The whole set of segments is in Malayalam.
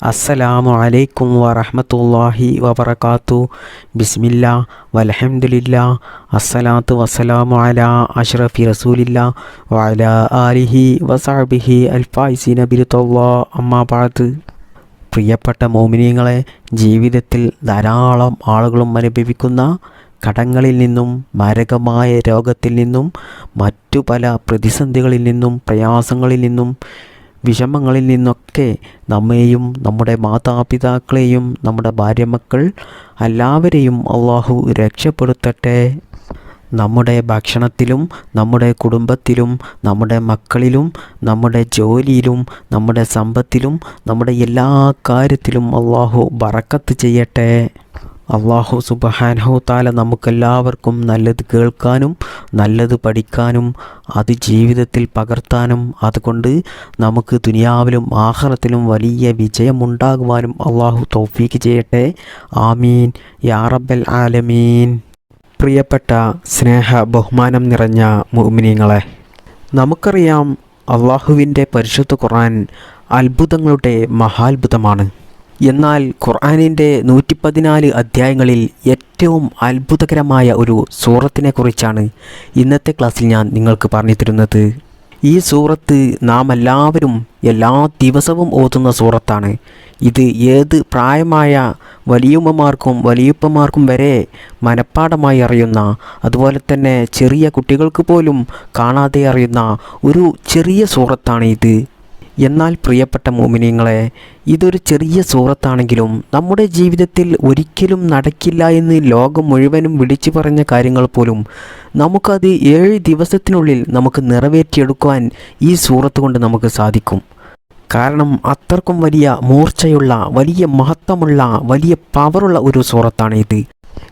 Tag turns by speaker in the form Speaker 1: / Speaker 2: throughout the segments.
Speaker 1: അസ്സലാമു അലൈക്കും വറഹമത്തല്ലാഹി വബർക്കാത്തു ബിസ്മില്ല വലഹമുല്ല അസ്സലാത്തു വസ്സലാമു അല അഷ്റഫി റസൂലില്ല വല ആലിഹി വസാബിഹി അൽഫായിസി നബിരുത്തല്ലാ അമ്മാബാദ് പ്രിയപ്പെട്ട മോമിനിയങ്ങളെ ജീവിതത്തിൽ ധാരാളം ആളുകളും അനുഭവിക്കുന്ന കടങ്ങളിൽ നിന്നും മാരകമായ രോഗത്തിൽ നിന്നും മറ്റു പല പ്രതിസന്ധികളിൽ നിന്നും പ്രയാസങ്ങളിൽ നിന്നും വിഷമങ്ങളിൽ നിന്നൊക്കെ നമ്മെയും നമ്മുടെ മാതാപിതാക്കളെയും നമ്മുടെ ഭാര്യമക്കൾ എല്ലാവരെയും അള്ളാഹു രക്ഷപ്പെടുത്തട്ടെ. നമ്മുടെ ഭക്ഷണത്തിലും നമ്മുടെ കുടുംബത്തിലും നമ്മുടെ മക്കളിലും നമ്മുടെ ജോലിയിലും നമ്മുടെ സമ്പത്തിലും നമ്മുടെ എല്ലാ കാര്യത്തിലും അള്ളാഹു ബറക്കത്ത് ചെയ്യട്ടെ. അള്ളാഹു സുബഹാനഹു താല നമുക്കെല്ലാവർക്കും നല്ലത് കേൾക്കാനും നല്ലത് പഠിക്കാനും അത് ജീവിതത്തിൽ പകർത്താനും അതുകൊണ്ട് നമുക്ക് ദുനിയാവിലും ആഹ്റത്തിലും വലിയ വിജയമുണ്ടാകുവാനും അള്ളാഹു തൗഫീക്ക് ചെയ്യട്ടെ. ആമീൻ. യാറബൽ ആലമീൻ. പ്രിയപ്പെട്ട സ്നേഹ ബഹുമാനം നിറഞ്ഞ മുഅ്മിനീങ്ങളെ നമുക്കറിയാം അള്ളാഹുവിന്റെ പരിശുദ്ധ ഖുർആൻ അത്ഭുതങ്ങളുടെ മഹാത്ഭുതമാണ്. എന്നാൽ ഖുർആാനിന്റെ നൂറ്റി പതിനാല് അധ്യായങ്ങളിൽ ഏറ്റവും അത്ഭുതകരമായ ഒരു സൂറത്തിനെക്കുറിച്ചാണ് ഇന്നത്തെ ക്ലാസ്സിൽ ഞാൻ നിങ്ങൾക്ക് പറഞ്ഞു തരുന്നത്. ഈ സൂറത്ത് നാം എല്ലാവരും എല്ലാ ദിവസവും ഓതുന്ന സൂറത്താണ്. ഇത് ഏത് പ്രായമായ വലിയുമ്മമാർക്കും വലിയുപ്പമാർക്കും വരെ മനഃപ്പാടമായി അറിയുന്ന അതുപോലെ തന്നെ ചെറിയ കുട്ടികൾക്ക് പോലും കാണാതെ അറിയുന്ന ഒരു ചെറിയ സൂറത്താണ് ഇത് എന്നാൽ പ്രിയപ്പെട്ട മോമിനിയങ്ങളെ ഇതൊരു ചെറിയ സൂറത്താണെങ്കിലും നമ്മുടെ ജീവിതത്തിൽ ഒരിക്കലും നടക്കില്ല എന്ന് ലോകം മുഴുവനും വിളിച്ചു പറഞ്ഞ കാര്യങ്ങൾ പോലും നമുക്കത് ഏഴ് ദിവസത്തിനുള്ളിൽ നമുക്ക് നിറവേറ്റിയെടുക്കുവാൻ ഈ സൂറത്ത് കൊണ്ട് നമുക്ക് സാധിക്കും. കാരണം അത്രക്കും വലിയ മൂർച്ചയുള്ള വലിയ മഹത്വമുള്ള വലിയ പവറുള്ള ഒരു സൂറത്താണ് ഇത്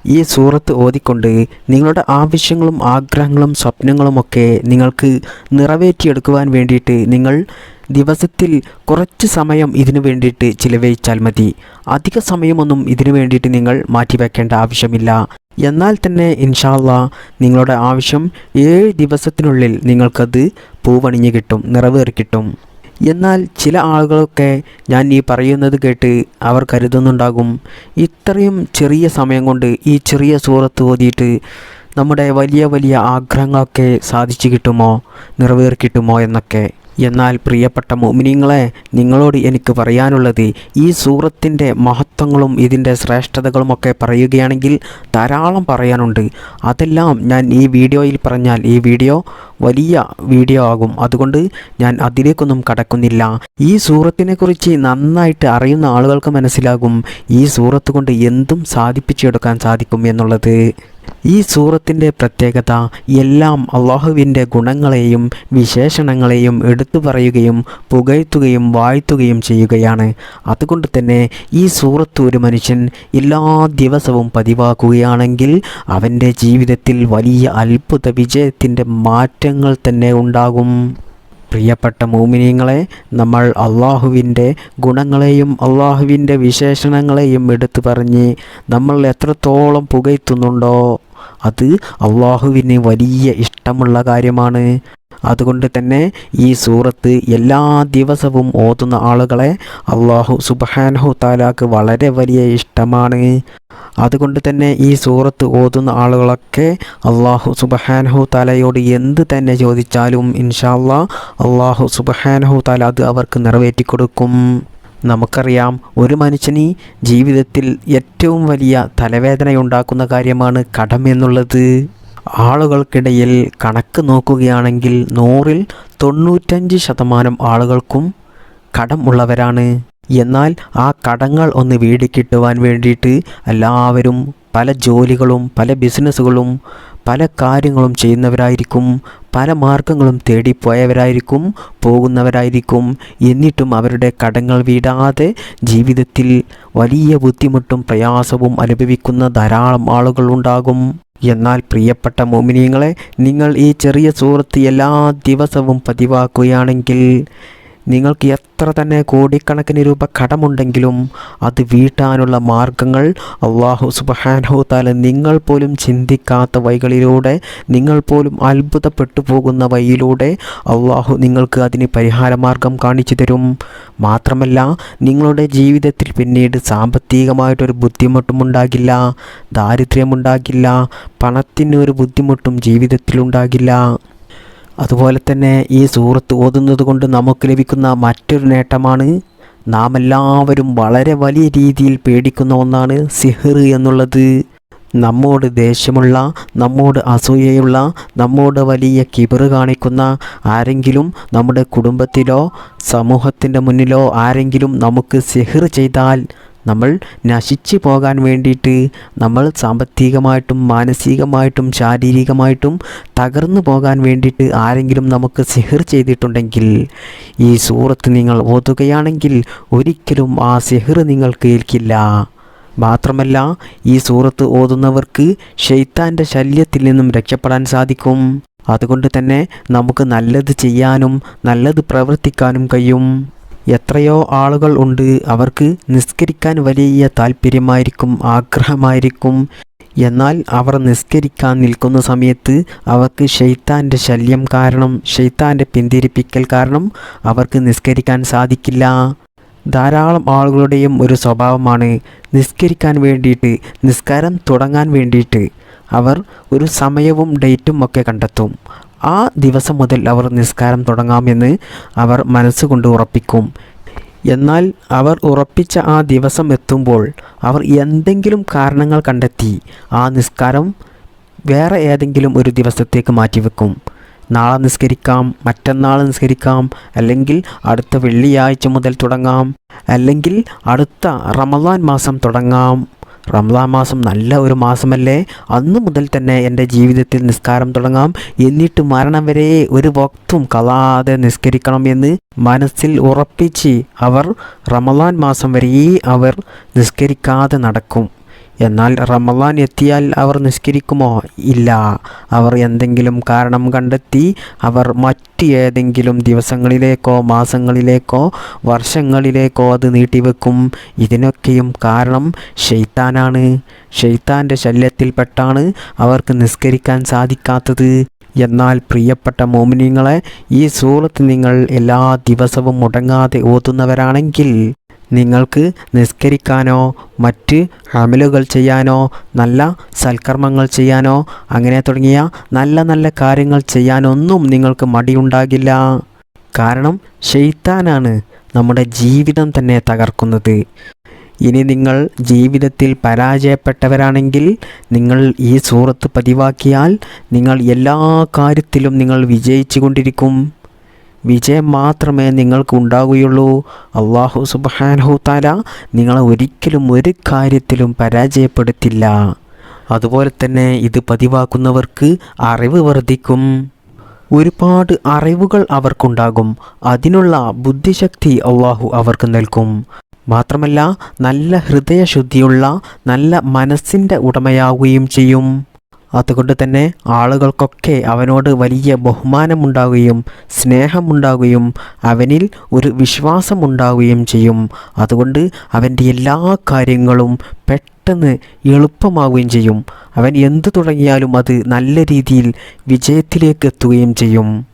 Speaker 1: ഈ സൂറത്ത് ഓതിക്കൊണ്ട് നിങ്ങളുടെ ആവശ്യങ്ങളും ആഗ്രഹങ്ങളും സ്വപ്നങ്ങളുമൊക്കെ നിങ്ങൾക്ക് നിറവേറ്റിയെടുക്കുവാൻ വേണ്ടിയിട്ട് നിങ്ങൾ ദിവസത്തിൽ കുറച്ച് സമയം ഇതിനു വേണ്ടിയിട്ട് ചിലവഴിച്ചാൽ മതി. അധിക സമയമൊന്നും ഇതിനു വേണ്ടിയിട്ട് നിങ്ങൾ മാറ്റിവെക്കേണ്ട ആവശ്യമില്ല. എന്നാൽ തന്നെ ഇൻഷാല്ല നിങ്ങളുടെ ആവശ്യം ഏഴ് ദിവസത്തിനുള്ളിൽ നിങ്ങൾക്കത് പൂവണിഞ്ഞ് കിട്ടും നിറവേറി കിട്ടും. എന്നാൽ ചില ആളുകളൊക്കെ ഞാൻ ഈ പറയുന്നത് കേട്ട് അവർ കരുതുന്നുണ്ടാകും. ഇത്രയും ചെറിയ സമയം കൊണ്ട് ഈ ചെറിയ സൂറത്ത് ഓതിയിട്ട് നമ്മുടെ വലിയ വലിയ ആഗ്രഹങ്ങളൊക്കെ സാധിച്ചു കിട്ടുമോ? നിറവേറി കിട്ടുമോ എന്നൊക്കെ. എന്നാൽ പ്രിയപ്പെട്ട മോമിനിങ്ങളെ നിങ്ങളോട് എനിക്ക് പറയാനുള്ളത് ഈ സൂറത്തിന്റെ മഹത്വങ്ങളും ഇതിന്റെ ശ്രേഷ്ഠതകളുമൊക്കെ പറയുകയാണെങ്കിൽ ധാരാളം പറയാനുണ്ട്. അതെല്ലാം ഞാൻ ഈ വീഡിയോയിൽ പറഞ്ഞാൽ ഈ വീഡിയോ വലിയ വീഡിയോ ആകും. അതുകൊണ്ട് ഞാൻ അതിലേക്കൊന്നും കടക്കുന്നില്ല. ഈ സൂറത്തിനെക്കുറിച്ച് നന്നായിട്ട് അറിയുന്ന ആളുകൾക്ക് മനസ്സിലാകും ഈ സൂറത്ത് കൊണ്ട് എന്തും സാധിപ്പിച്ചെടുക്കാൻ സാധിക്കും എന്നുള്ളത്. ഈ സൂറത്തിന്റെ പ്രത്യേകത എല്ലാം അള്ളാഹുവിന്റെ ഗുണങ്ങളെയും വിശേഷണങ്ങളെയും എടുത്തു പറയുകയും പുകഴ്ത്തുകയും വാഴ്ത്തുകയും ചെയ്യുകയാണ്. അതുകൊണ്ട് തന്നെ ഈ സൂറത്ത് ഒരു മനുഷ്യൻ എല്ലാ ദിവസവും പതിവാക്കുകയാണെങ്കിൽ അവന്റെ ജീവിതത്തിൽ വലിയ അത്ഭുത വിജയത്തിന്റെ മാറ്റങ്ങൾ തന്നെ ഉണ്ടാകും. പ്രിയപ്പെട്ട മൂമിനിയങ്ങളെ നമ്മൾ അള്ളാഹുവിന്റെ ഗുണങ്ങളെയും അള്ളാഹുവിന്റെ വിശേഷണങ്ങളെയും എടുത്തു പറഞ്ഞ് നമ്മൾ എത്രത്തോളം പുകയ്ത്തുന്നുണ്ടോ അത് അള്ളാഹുവിന് വലിയ ഇഷ്ടമുള്ള കാര്യമാണ്. അതുകൊണ്ട് തന്നെ ഈ സൂറത്ത് എല്ലാ ദിവസവും ഓതുന്ന ആളുകളെ അള്ളാഹു സുബാൻഹു താലാക്ക് വളരെ വലിയ ഇഷ്ടമാണ്. അതുകൊണ്ട് തന്നെ ഈ സൂറത്ത് ഓതുന്ന ആളുകളൊക്കെ അള്ളാഹു സുബഹാനഹു താലയോട് എന്ത് തന്നെ ചോദിച്ചാലും ഇൻഷാല്ലാ അള്ളാഹു സുബഹാനഹു താല അത് അവർക്ക് നിറവേറ്റി കൊടുക്കും. നമുക്കറിയാം ഒരു മനുഷ്യന് ജീവിതത്തിൽ ഏറ്റവും വലിയ തലവേദനയുണ്ടാക്കുന്ന കാര്യമാണ് കടം എന്നുള്ളത്. ആളുകൾക്കിടയിൽ കണക്ക് നോക്കുകയാണെങ്കിൽ നൂറിൽ തൊണ്ണൂറ്റഞ്ച് ശതമാനം ആളുകൾക്കും കടം ഉള്ളവരാണ്. എന്നാൽ ആ കടങ്ങൾ ഒന്ന് വീടിക്കിട്ടുവാൻ വേണ്ടിയിട്ട് എല്ലാവരും പല ജോലികളും പല ബിസിനസ്സുകളും പല കാര്യങ്ങളും ചെയ്യുന്നവരായിരിക്കും പല മാർഗങ്ങളും തേടിപ്പോയവരായിരിക്കും പോകുന്നവരായിരിക്കും. എന്നിട്ടും അവരുടെ കടങ്ങൾ വീടാതെ ജീവിതത്തിൽ വലിയ ബുദ്ധിമുട്ടും പ്രയാസവും അനുഭവിക്കുന്ന ധാരാളം ആളുകളുണ്ടാകും എന്നാൽ പ്രിയപ്പെട്ട മോമിനിയങ്ങളെ നിങ്ങൾ ഈ ചെറിയ സുഹൃത്ത് എല്ലാ ദിവസവും പതിവാക്കുകയാണെങ്കിൽ നിങ്ങൾക്ക് എത്ര തന്നെ കോടിക്കണക്കിന് രൂപ കടമുണ്ടെങ്കിലും അത് വീട്ടാനുള്ള മാർഗങ്ങൾ അള്ളാഹു സുബഹാനഹു താല നിങ്ങൾ പോലും ചിന്തിക്കാത്ത വഴികളിലൂടെ നിങ്ങൾ പോലും അത്ഭുതപ്പെട്ടു പോകുന്ന വഴിയിലൂടെ അള്ളാഹു നിങ്ങൾക്ക് അതിന് പരിഹാരമാർഗം കാണിച്ചു തരും. മാത്രമല്ല നിങ്ങളുടെ ജീവിതത്തിൽ പിന്നീട് സാമ്പത്തികമായിട്ടൊരു ബുദ്ധിമുട്ടും ഉണ്ടാകില്ല ദാരിദ്ര്യമുണ്ടാകില്ല പണത്തിന് ഒരു ബുദ്ധിമുട്ടും ജീവിതത്തിലുണ്ടാകില്ല. അതുപോലെ തന്നെ ഈ സൂറത്ത് ഓതുന്നത് കൊണ്ട് നമുക്ക് ലഭിക്കുന്ന മറ്റൊരു നേട്ടമാണ് നാം എല്ലാവരും വളരെ വലിയ രീതിയിൽ പേടിക്കുന്ന ഒന്നാണ് സിഹർ എന്നുള്ളത്. നമ്മോട് ദേഷ്യമുള്ള നമ്മോട് അസൂയയുള്ള നമ്മോട് വലിയ കിബറ് കാണിക്കുന്ന ആരെങ്കിലും നമ്മുടെ കുടുംബത്തിലോ സമൂഹത്തിന്റെ മുന്നിലോ ആരെങ്കിലും നമുക്ക് സിഹർ ചെയ്താൽ നമ്മൾ നശിച്ചു പോകാൻ വേണ്ടിയിട്ട് നമ്മൾ സാമ്പത്തികമായിട്ടും മാനസികമായിട്ടും ശാരീരികമായിട്ടും തകർന്നു പോകാൻ വേണ്ടിയിട്ട് ആരെങ്കിലും നമുക്ക് സിഹിർ ചെയ്തിട്ടുണ്ടെങ്കിൽ ഈ സൂറത്ത് നിങ്ങൾ ഓതുകയാണെങ്കിൽ ഒരിക്കലും ആ സിഹിർ നിങ്ങൾക്ക് ഏൽക്കില്ല. മാത്രമല്ല ഈ സൂറത്ത് ഓതുന്നവർക്ക് ഷെയ്ത്താന്റെ ശല്യത്തിൽ നിന്നും രക്ഷപ്പെടാൻ സാധിക്കും. അതുകൊണ്ട് തന്നെ നമുക്ക് നല്ലത് ചെയ്യാനും നല്ലത് പ്രവർത്തിക്കാനും കഴിയും. എത്രയോ ആളുകൾ ഉണ്ട്. അവർക്ക് നിസ്കരിക്കാൻ വലിയ താല്പര്യമായിരിക്കും ആഗ്രഹമായിരിക്കും. എന്നാൽ അവർ നിസ്കരിക്കാൻ നിൽക്കുന്ന സമയത്ത് അവർക്ക് ഷെയ്ത്താന്റെ ശല്യം കാരണം ഷെയ്ത്താന്റെ പിന്തിരിപ്പിക്കൽ കാരണം അവർക്ക് നിസ്കരിക്കാൻ സാധിക്കില്ല. ധാരാളം ആളുകളുടെയും ഒരു സ്വഭാവമാണ് നിസ്കരിക്കാൻ വേണ്ടിയിട്ട് നിസ്കാരം തുടങ്ങാൻ വേണ്ടിയിട്ട്. അവർ ഒരു സമയവും ഡേറ്റും ഒക്കെ കണ്ടെത്തും. ആ ദിവസം മുതൽ അവർ നിസ്കാരം തുടങ്ങാമെന്ന് അവർ മനസ്സുകൊണ്ട് ഉറപ്പിക്കും. എന്നാൽ അവർ ഉറപ്പിച്ച ആ ദിവസം എത്തുമ്പോൾ അവർ എന്തെങ്കിലും കാരണങ്ങൾ കണ്ടെത്തി ആ നിസ്കാരം വേറെ ഏതെങ്കിലും ഒരു ദിവസത്തേക്ക് മാറ്റിവെക്കും. നാളെ നിസ്കരിക്കാം മറ്റന്നാൾ നിസ്കരിക്കാം അല്ലെങ്കിൽ അടുത്ത വെള്ളിയാഴ്ച മുതൽ തുടങ്ങാം അല്ലെങ്കിൽ അടുത്ത റമദാൻ മാസം തുടങ്ങാം. റംസാൻ മാസം നല്ല ഒരു മാസമല്ലേ? അന്ന് മുതൽ തന്നെ എന്റെ ജീവിതത്തിൽ നിസ്കാരം തുടങ്ങാം. എന്നിട്ട് മരണം വരെ ഒരു വക്തും കളാതെ നിസ്കരിക്കണം എന്ന് മനസ്സിൽ ഉറപ്പിച്ച് അവർ റമലാൻ മാസം വരെ അവർ നിസ്കരിക്കാതെ നടക്കും. എന്നാൽ റമദാൻ എത്തിയാൽ അവർ നിസ്കരിക്കുമോ? ഇല്ല. അവർ എന്തെങ്കിലും കാരണം കണ്ടെത്തി അവർ മറ്റ് ഏതെങ്കിലും ദിവസങ്ങളിലേക്കോ മാസങ്ങളിലേക്കോ വർഷങ്ങളിലേക്കോ അത് നീട്ടിവെക്കും. ഇതിനൊക്കെയും കാരണം ഷെയ്ത്താനാണ് ഷെയ്ത്താന്റെ ശല്യത്തിൽപ്പെട്ടാണ് അവർക്ക് നിസ്കരിക്കാൻ സാധിക്കാത്തത്. എന്നാൽ പ്രിയപ്പെട്ട മോമിനിങ്ങളെ ഈ സൂറത്ത് നിങ്ങൾ എല്ലാ ദിവസവും മുടങ്ങാതെ ഓതുന്നവരാണെങ്കിൽ നിങ്ങൾക്ക് നിസ്കരിക്കാനോ മറ്റ് അമലുകൾ ചെയ്യാനോ നല്ല സൽക്കർമ്മങ്ങൾ ചെയ്യാനോ അങ്ങനെ തുടങ്ങിയ നല്ല നല്ല കാര്യങ്ങൾ ചെയ്യാനൊന്നും നിങ്ങൾക്ക് മടിയുണ്ടാകില്ല. കാരണം ഷെയ്ത്താനാണ് നമ്മുടെ ജീവിതം തന്നെ തകർക്കുന്നത്. ഇനി നിങ്ങൾ ജീവിതത്തിൽ പരാജയപ്പെട്ടവരാണെങ്കിൽ നിങ്ങൾ ഈ സൂറത്ത് പതിവാക്കിയാൽ നിങ്ങൾ എല്ലാ കാര്യത്തിലും നിങ്ങൾ വിജയിച്ചു കൊണ്ടിരിക്കും വിജയം മാത്രമേ നിങ്ങൾക്ക് ഉണ്ടാകുകയുള്ളൂ അള്ളാഹു സുബാനഹു താല നിങ്ങളെ ഒരിക്കലും ഒരു കാര്യത്തിലും പരാജയപ്പെടുത്തില്ല. അതുപോലെ തന്നെ ഇത് പതിവാക്കുന്നവർക്ക് അറിവ് വർദ്ധിക്കും. ഒരുപാട് അറിവുകൾ അവർക്കുണ്ടാകും. അതിനുള്ള ബുദ്ധിശക്തി അള്ളാഹു അവർക്ക് നൽകും. മാത്രമല്ല നല്ല ഹൃദയശുദ്ധിയുള്ള നല്ല മനസ്സിന്റെ ഉടമയാവുകയും ചെയ്യും. അതുകൊണ്ട് തന്നെ ആളുകൾക്കൊക്കെ അവനോട് വലിയ ബഹുമാനമുണ്ടാവുകയും സ്നേഹമുണ്ടാവുകയും അവനിൽ ഒരു വിശ്വാസമുണ്ടാവുകയും ചെയ്യും. അതുകൊണ്ട് അവന്റെ എല്ലാ കാര്യങ്ങളും പെട്ടെന്ന് എളുപ്പമാവുകയും ചെയ്യും. അവൻ എന്തു തുടങ്ങിയാലും അത് നല്ല രീതിയിൽ വിജയത്തിലേക്ക് എത്തുകയും ചെയ്യും.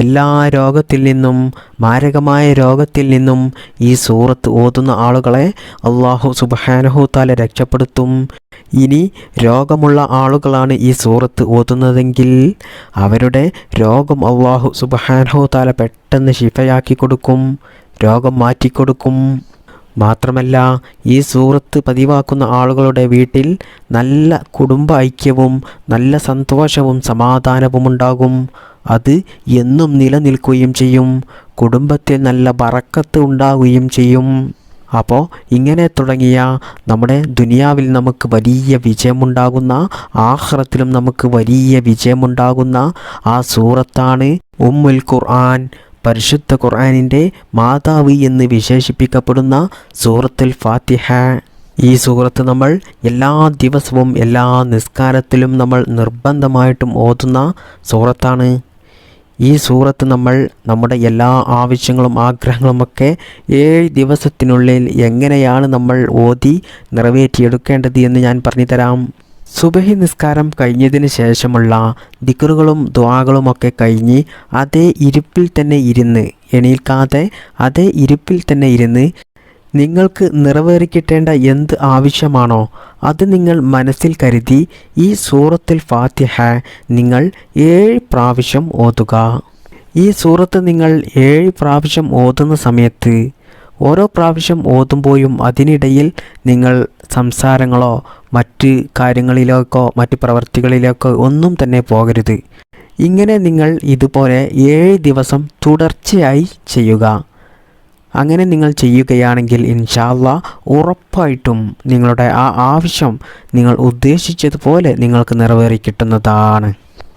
Speaker 1: എല്ലാ രോഗത്തിൽ നിന്നും മാരകമായ രോഗത്തിൽ നിന്നും ഈ സൂറത്ത് ഓതുന്ന ആളുകളെ അള്ളാഹു സുബാനഹുത്താല രക്ഷപ്പെടുത്തും. ഇനി രോഗമുള്ള ആളുകളാണ് ഈ സൂറത്ത് ഓതുന്നതെങ്കിൽ അവരുടെ രോഗം അള്ളാഹു സുബാനഹുത്താല പെട്ടെന്ന് ശിഫയാക്കി കൊടുക്കും രോഗം മാറ്റിക്കൊടുക്കും മാത്രമല്ല ഈ സൂറത്ത് പതിവാക്കുന്ന ആളുകളുടെ വീട്ടിൽ നല്ല കുടുംബ ഐക്യവും നല്ല സന്തോഷവും സമാധാനവും ഉണ്ടാകും. അത് എന്നും നിലനിൽക്കുകയും ചെയ്യും. കുടുംബത്തിൽ നല്ല ബറക്കത്ത് ഉണ്ടാവുകയും ചെയ്യും. അപ്പോൾ ഇങ്ങനെ തുടങ്ങിയ നമ്മുടെ ദുനിയാവിൽ നമുക്ക് വലിയ വിജയമുണ്ടാകുന്ന ആഹ്റത്തിലും നമുക്ക് വലിയ വിജയമുണ്ടാകുന്ന ആ സൂറത്താണ് ഉമ്മുൽ ഖുർആൻ പരിശുദ്ധ ഖുർആാനിന്റെ മാതാവ് എന്ന് വിശേഷിപ്പിക്കപ്പെടുന്ന സൂറത്തുൽ ഫാത്തിഹ. ഈ സൂറത്ത് നമ്മൾ എല്ലാ ദിവസവും എല്ലാ നിസ്കാരത്തിലും നമ്മൾ നിർബന്ധമായിട്ടും ഓതുന്ന സൂറത്താണ്. ഈ സൂറത്ത് നമ്മൾ നമ്മുടെ എല്ലാ ആവശ്യങ്ങളും ആഗ്രഹങ്ങളുമൊക്കെ ഏഴ് ദിവസത്തിനുള്ളിൽ എങ്ങനെയാണ് നമ്മൾ ഓതി നിറവേറ്റിയെടുക്കേണ്ടത് എന്ന് ഞാൻ പറഞ്ഞു തരാം സുബഹി നിസ്കാരം കഴിഞ്ഞതിന് ശേഷമുള്ള ദിക്കറുകളും ദ്വാകളുമൊക്കെ കഴിഞ്ഞ് അതേ ഇരിപ്പിൽ തന്നെ ഇരുന്ന് എണീൽക്കാതെ അതേ ഇരിപ്പിൽ തന്നെ ഇരുന്ന് നിങ്ങൾക്ക് നിറവേറിക്കിട്ടേണ്ട എന്ത് ആവശ്യമാണോ അത് നിങ്ങൾ മനസ്സിൽ കരുതി ഈ സൂറത്തിൽ ഫാത്തിഹ നിങ്ങൾ ഏഴ് പ്രാവശ്യം ഓതുക. ഈ സൂറത്ത് നിങ്ങൾ ഏഴ് പ്രാവശ്യം ഓതുന്ന സമയത്ത് ഓരോ പ്രാവശ്യം ഓതുമ്പോഴും അതിനിടയിൽ നിങ്ങൾ സംസാരങ്ങളോ മറ്റ് കാര്യങ്ങളിലേക്കോ മറ്റ് പ്രവർത്തികളിലേക്കോ ഒന്നും തന്നെ പോകരുത്. ഇങ്ങനെ നിങ്ങൾ ഇതുപോലെ ഏഴ് ദിവസം തുടർച്ചയായി ചെയ്യുക. അങ്ങനെ നിങ്ങൾ ചെയ്യുകയാണെങ്കിൽ ഇൻഷാല്ല ഉറപ്പായിട്ടും നിങ്ങളുടെ ആ ആവശ്യം നിങ്ങൾ ഉദ്ദേശിച്ചതുപോലെ നിങ്ങൾക്ക് നിറവേറി കിട്ടുന്നതാണ്.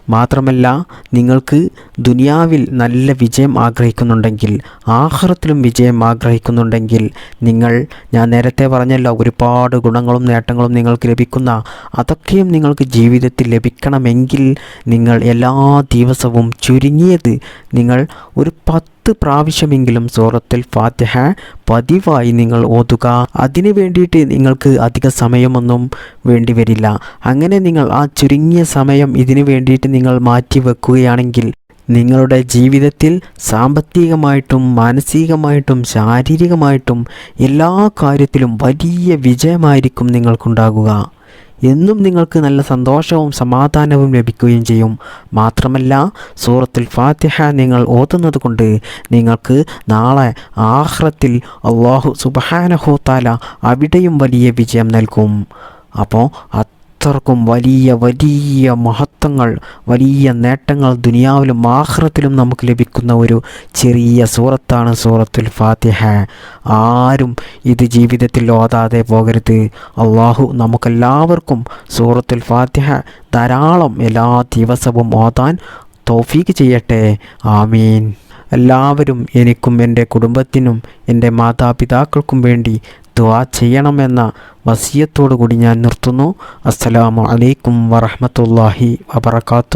Speaker 1: മാത്രമല്ല നിങ്ങൾക്ക് ദുനിയാവിൽ നല്ല വിജയം ആഗ്രഹിക്കുന്നുണ്ടെങ്കിൽ ആഹ്റത്തിലും വിജയം ആഗ്രഹിക്കുന്നുണ്ടെങ്കിൽ നിങ്ങൾ ഞാൻ നേരത്തെ പറഞ്ഞല്ലോ ഒരുപാട് ഗുണങ്ങളും നേട്ടങ്ങളും നിങ്ങൾക്ക് ലഭിക്കുന്ന അതൊക്കെയും നിങ്ങൾക്ക് ജീവിതത്തിൽ ലഭിക്കണമെങ്കിൽ നിങ്ങൾ എല്ലാ ദിവസവും ചുരുങ്ങിയത് നിങ്ങൾ ഒരു പത്ത് പത്ത് പ്രാവശ്യമെങ്കിലും സൂറത്തിൽ ഫാത്തിഹ പതിവായി നിങ്ങൾ ഓതുക. അതിനു വേണ്ടിയിട്ട് നിങ്ങൾക്ക് അധിക സമയമൊന്നും വേണ്ടി വരില്ല. അങ്ങനെ നിങ്ങൾ ആ ചുരുങ്ങിയ സമയം ഇതിനു വേണ്ടിയിട്ട് നിങ്ങൾ മാറ്റി വെക്കുകയാണെങ്കിൽ നിങ്ങളുടെ ജീവിതത്തിൽ സാമ്പത്തികമായിട്ടും മാനസികമായിട്ടും ശാരീരികമായിട്ടും എല്ലാ കാര്യത്തിലും വലിയ വിജയമായിരിക്കും നിങ്ങൾക്കുണ്ടാകുക. എന്നും നിങ്ങൾക്ക് നല്ല സന്തോഷവും സമാധാനവും ലഭിക്കുകയും ചെയ്യും. മാത്രമല്ല സൂറത്തുൽ ഫാത്തിഹ നിങ്ങൾ ഓതുന്നത് കൊണ്ട് നിങ്ങൾക്ക് നാളെ ആഹ്റത്തിൽ അള്ളാഹു സുബാനഹോത്താല അവിടെയും വലിയ വിജയം നൽകും. അപ്പോൾ അത്രക്കും വലിയ വലിയ മഹത്വങ്ങൾ വലിയ നേട്ടങ്ങൾ ദുനിയാവിലും ആഹ്റത്തിലും നമുക്ക് ലഭിക്കുന്ന ഒരു ചെറിയ സൂറത്താണ് സൂറത്തുൽ ഫാത്തിഹ. ആരും ഇത് ജീവിതത്തിൽ ഓതാതെ പോകരുത്. അള്ളാഹു നമുക്കെല്ലാവർക്കും സൂറത്തുൽ ഫാത്തിഹ ധാരാളം എല്ലാ ദിവസവും ഓതാൻ തോഫീക്ക് ചെയ്യട്ടെ. ആമീൻ. എല്ലാവരും എനിക്കും എന്റെ കുടുംബത്തിനും എന്റെ മാതാപിതാക്കൾക്കും വേണ്ടി ദുആ ചെയ്യണമെന്ന വസിയത്തോടു കൂടി ഞാൻ നിർത്തുന്നു. അസ്സലാമു അലൈക്കും വറഹ്മത്തുള്ളാഹി വബറകാതുഹു.